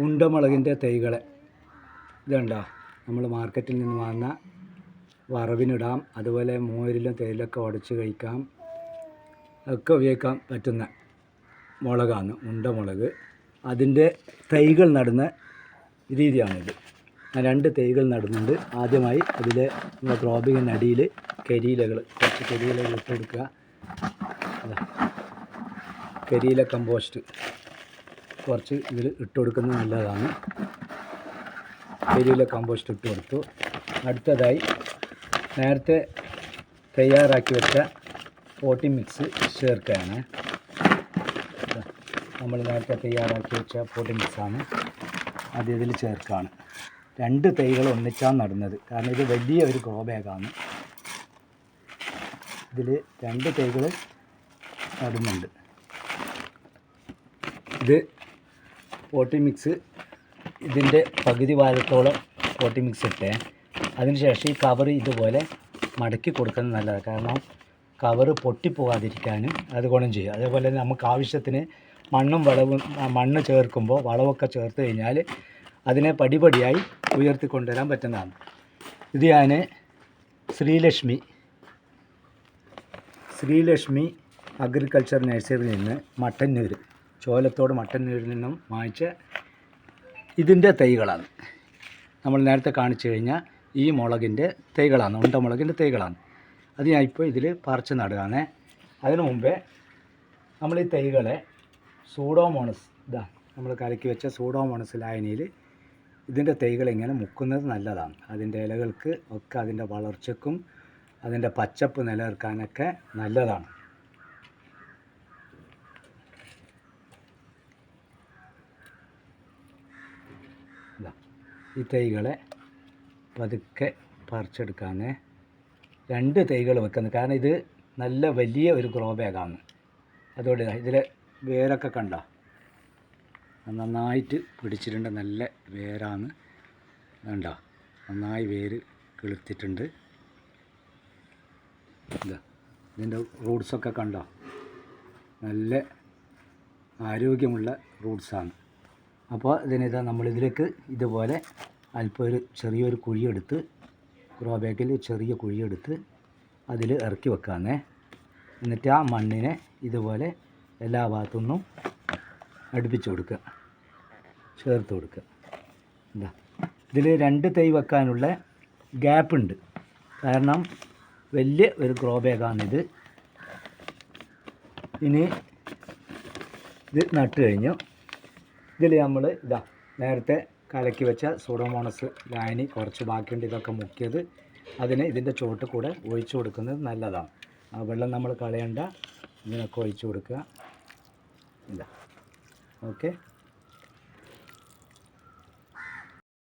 ഉണ്ടമുളകിന്റെ തൈകളെ. ഇതുണ്ടോ? നമ്മൾ മാർക്കറ്റിൽ നിന്ന് വാങ്ങുന്ന വറവിനിടാം അതുപോലെ മോരിലും തൈലൊക്കെ ഉടച്ച് കഴിക്കാം. ഒക്കെ ഉപയോഗിക്കാൻ പറ്റുന്ന മുളകാണ് ഉണ്ടമുളക്. അതിന്റെ തൈകൾ നടുന്ന രീതിയാണിത്. രണ്ട് തൈകൾ നടുന്നുണ്ട്. ആദ്യമായി അതിൽ നമ്മുടെ ക്രോബിങ്ങിനടിയിൽ അടിയിൽ കരിയിലകൾ കുറച്ച് കരിയിലകൾ ഇട്ട് കൊടുക്കുക. കരിയില കമ്പോസ്റ്റ്. കുറച്ച് ഇതിൽ ഇട്ട് കൊടുക്കുന്നത് നല്ലതാണ്. വലിയ കമ്പോസ്റ്റ് ഇട്ട് കൊടുത്തു. അടുത്തതായി നേരത്തെ തയ്യാറാക്കി വെച്ച പോട്ടി മിക്സ് ചേർക്കുകയാണ് നമ്മൾ നേരത്തെ തയ്യാറാക്കി വെച്ച പോട്ടി മിക്സാണ് അത് ഇതിൽ ചേർക്കുകയാണ് രണ്ട് തൈകൾ ഒന്നിച്ചാണ് നടുന്നത്. കാരണം ഇത് വലിയ ഒരു ഗ്രോ ബാഗാണ് ഇതിൽ രണ്ട് തൈകൾ നടുന്നുണ്ട്. ഇത് പോട്ടി മിക്സ് ഇതിന്റെ പകുതി വാരത്തോളം പോട്ടി മിക്സ് ഇട്ടേ. അതിനുശേഷം ഈ കവർ ഇതുപോലെ മടക്കി കൊടുക്കുന്നത് നല്ലതാണ് കാരണം കവർ പൊട്ടിപ്പോകാതിരിക്കാനും അത് ഗുണം ചെയ്യും. അതേപോലെ തന്നെ നമുക്ക് ആവശ്യത്തിന് മണ്ണും വളവും മണ്ണ് ചേർക്കുമ്പോൾ വളവൊക്കെ ചേർത്ത് കഴിഞ്ഞാൽ അതിനെ പടിപടിയായി ഉയർത്തിക്കൊണ്ടുവരാൻ പറ്റുന്നതാണ്. ഇത് ഞാൻ ശ്രീലക്ഷ്മി ശ്രീലക്ഷ്മി അഗ്രികൾച്ചർ നഴ്സറിയിൽ നിന്ന് മട്ടന്നൂർ ചോലത്തോട് മട്ടൻ മട്ടന്നൂരിൽ നിന്നും വാങ്ങിച്ച ഇതിന്റെ തൈകളാണ്. നമ്മൾ നേരത്തെ കാണിച്ചു കഴിഞ്ഞാൽ ഈ മുളകിന്റെ തൈകളാണ് ഉണ്ടമുളകിന്റെ തൈകളാണ്. അത് ഞാൻ ഇപ്പോൾ ഇതിൽ പറിച്ച് നടുകയാണ്. അതിനു മുമ്പേ നമ്മൾ ഈ തൈകളെ സൂഡോമോണസ് ഇതാ നമ്മൾ കലക്കി വെച്ച സൂഡോമോണസ് ലായനിയിൽ ഇതിന്റെ തൈകൾ ഇങ്ങനെ മുക്കുന്നത് നല്ലതാണ്. അതിന്റെ ഇലകൾക്ക് ഒക്കെ അതിന്റെ വളർച്ചയ്ക്കും അതിന്റെ പച്ചപ്പ് നിലനിർത്താനൊക്കെ നല്ലതാണ് ഇതാ ഈ തൈകളെ പതുക്കെ പറിച്ചെടുക്കാന്ന്. രണ്ട് തൈകൾ വെക്കുന്നത് കാരണം ഇത് നല്ല വലിയ ഒരു ഗ്രോ ബാഗാണ് അതോടെ ഇതിൽ വേരൊക്കെ കണ്ട? നന്നായിട്ട് പിടിച്ചിട്ടുണ്ട്. നല്ല വേരാണ്. കണ്ടോ? നന്നായി വേര് കിളുത്തിട്ടുണ്ട്. എന്താ ഇതിന്റെ റൂട്ട്സൊക്കെ കണ്ടോ? നല്ല ആരോഗ്യമുള്ള റൂട്ട്സാണ് അപ്പോൾ ഇതിനിതാ നമ്മളിതിലേക്ക് ഇതുപോലെ അല്പം ഒരു ചെറിയൊരു കുഴിയെടുത്ത് ഗ്രോ ബാഗിൽ ചെറിയ കുഴിയെടുത്ത് അതിൽ ഇറക്കി വെക്കാമെന്നേ എന്നിട്ട് ആ മണ്ണിനെ ഇതുപോലെ എല്ലാ ഭാഗത്തു നിന്നും അടുപ്പിച്ച് കൊടുക്കുക. ചേർത്ത് കൊടുക്കുക. എന്താ ഇതിൽ രണ്ട് തൈ വെക്കാനുള്ള ഗ്യാപ്പുണ്ട്. കാരണം വലിയ ഒരു ഗ്രോ ബാഗാണിത്. ഇനി ഇത് നട്ട് കഴിഞ്ഞു. ഇതിൽ നമ്മൾ ഇതാ നേരത്തെ കലക്കി വെച്ച സൂഡോമോണസ് ലായനി കുറച്ച് ബാക്കിയുണ്ട്. ഇതൊക്കെ മുക്കിയത് അതിനെ ഇതിന്റെ ചുവട്ട് കൂടെ ഒഴിച്ചു കൊടുക്കുന്നത് നല്ലതാണ്. ആ വെള്ളം നമ്മൾ കളയണ്ട. ഇതിനൊക്കെ ഒഴിച്ചു കൊടുക്കുക. ഇല്ല ഓക്കെ.